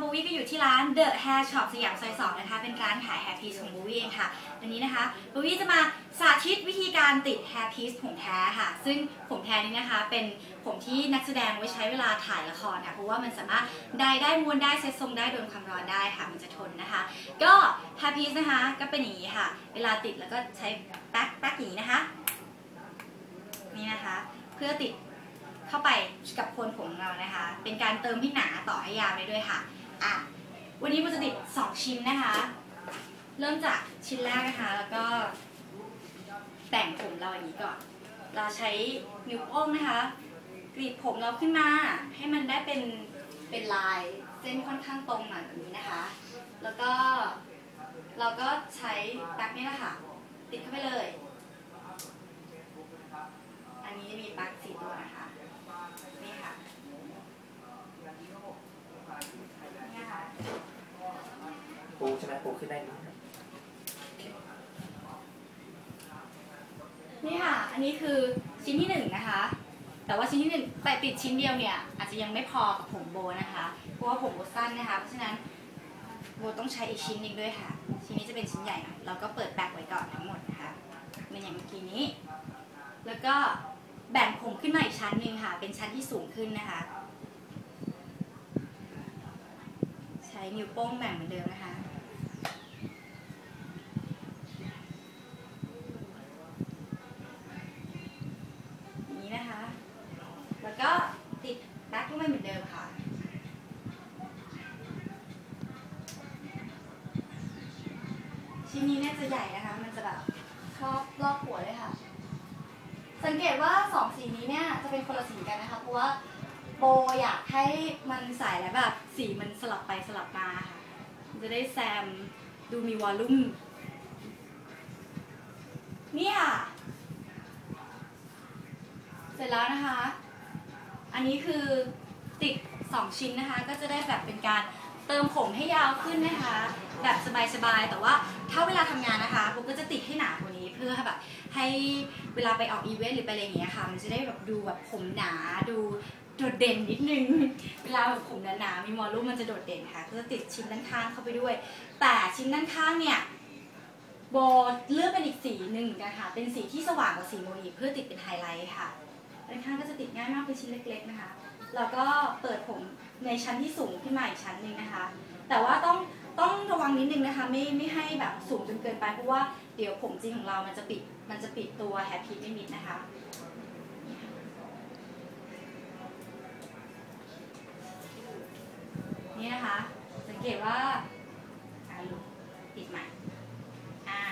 โบวี่ก็อยู่ที่ร้าน The Hair Shop สยามซอยสองนะคะ เป็นร้านขาย Hair Piece ของโบวี่เองค่ะ วันนี้นะคะโบวี่จะมาสาธิตวิธีการติด Hair Piece ผมแท้ค่ะ ซึ่งผมแท้นี้นะคะ เป็นผมที่นักแสดงไว้ใช้เวลาถ่ายละครค่ะ เพราะว่ามันสามารถได้ได้มวนได้เซ็ตทรงได้โดนความร้อนได้ค่ะ มันจะทนนะคะ ก็ Hair Piece นะคะ ก็เป็นอย่างนี้ค่ะ เวลาติดแล้วก็ใช้แป๊กแป๊กอย่างนี้นะคะ นี่นะคะ เพื่อติดเข้าไปกับโคนผมของเรานะคะ เป็นการเติมให้หนาต่อให้ยาวได้ด้วยค่ะ อะวันนี้มันจะติด2ชิ้นนะคะ เริ่มจากชิ้นแรกนะคะ แล้วก็แต่งผมเราอย่างนี้ก่อน เราใช้นิ้วโป้งนะคะ กรีดผมเราขึ้นมา ให้มันได้เป็นเป็นลายเส้นค่อนข้างตรงหน่อยแบบนี้นะคะ แล้วก็เราก็ใช้แป๊กนี่แหละค่ะ ติดเข้าไปเลย อันนี้จะมีปลั๊กสีตัวนะคะ นี่ค่ะ นี่ค่ะ ปูใช่ไหมปู ขึ้นได้ไหมนี่ค่ะ อันนี้คือชิ้นที่หนึ่งนะคะ แต่ว่าชิ้นที่หนึ่งแต่ติดชิ้นเดียวเนี่ย อาจจะยังไม่พอกับผมโบนะคะ เพราะว่าผมโบสั้นนะคะ เพราะฉะนั้นโบต้องใช้อีกชิ้นหนึ่งด้วยค่ะ ชิ้นนี้จะเป็นชิ้นใหญ่หน่อยเราก็เปิดแปกไว้ก่อนทั้งหมดนะคะเหมันอย่างเมื่อกี้นี้ แล้วก็แบ่งผมขึ้นมาอีกชั้นหนึ่งค่ะ เป็นชั้นที่สูงขึ้นนะคะ ใช้นิ้วโป้งแบ่งเหมือนเดิมนะคะ แบ็คลงไปเหมือนเดิมค่ะ ชิ้นนี้เนี่ยจะใหญ่นะคะ มันจะแบบครอบรอบหัวเลยค่ะ สังเกตว่าสองสีนี้เนี่ยจะเป็นคนละสีกันนะคะ เพราะว่าโบอยากให้มันใส่แล้วแบบสีมันสลับไปสลับมาค่ะ จะได้แซมดูมีวอลลุ่ม นี่ค่ะ เสร็จแล้วนะคะ อันนี้คือติด 2 ชิ้นนะคะ ก็จะได้แบบเป็นการเติมผมให้ยาวขึ้นนะคะ แบบสบายๆ แต่ว่าถ้าเวลาทำงานนะคะปุ๊กก็จะติดให้หนากว่านี้เพื่อแบบให้เวลาไปออกอีเวนต์หรือไปอะไรอย่างเงี้ยค่ะ มันจะได้แบบดูแบบผมหนาดูโดดเด่นนิดนึง เวลาแบบผมหนาๆมีมอลลุ่มมันจะโดดเด่นค่ะ ก็จะติดชิ้นด้านข้างเข้าไปด้วย แต่ชิ้นด้านข้างเนี่ยโบเลือกเป็นอีกสีหนึ่งกันะคะเป็นสีที่สว่างกว่าสีโมอีเพื่อติดเป็นไฮไลท์ค่ะ ด้านข้างก็จะติดง่ายมากเป็นชิ้นเล็ก ๆนะคะ แล้วก็เปิดผมในชั้นที่สูงขึ้นมาอีกชั้นหนึ่งนะคะ แต่ว่าต้องต้องระวังนิดนึงนะคะไม่ไม่ให้แบบสูงจนเกินไปเพราะว่าเดี๋ยวผมจริงของเรามันจะปิดมันจะปิดตัวแฮปปี้ไม่มิดนะคะนี่นะคะ สังเกตว่าติดใหม่อ่า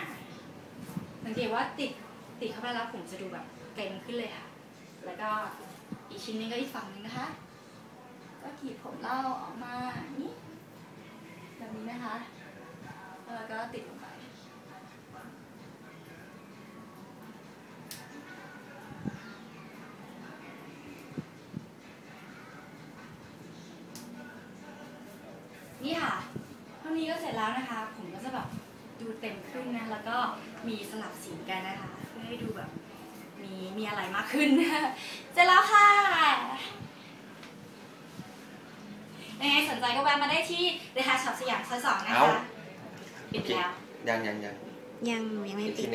สังเกตว่าติดติดเข้าไปแล้วผมจะดูแบบเกร็งขึ้นเลยค่ะ แล้วก็อีกชิ้นนึงก็อีกฝั่งนึงนะคะ ก็กรีดผมเล่าออกมาอย่างนี้แบบนี้นะคะ แล้วก็ติดลงไปนี่ค่ะเท่านี้ก็เสร็จแล้วนะคะ ผมก็จะแบบดูเต็มขึ้นนะ แล้วก็มีสลับสีกันนะคะ เพื่อให้ดูแบบ มีมีอะไรมากขึ้นเสร็จแล้วค่ะยังไงสนใจก็แวะมาได้ที่เดฮาช็อปสยามซอยสองนะคะ ปิดไปแล้ว ยังยังยังยังยังไม่อีกปิทีดหนึ่ง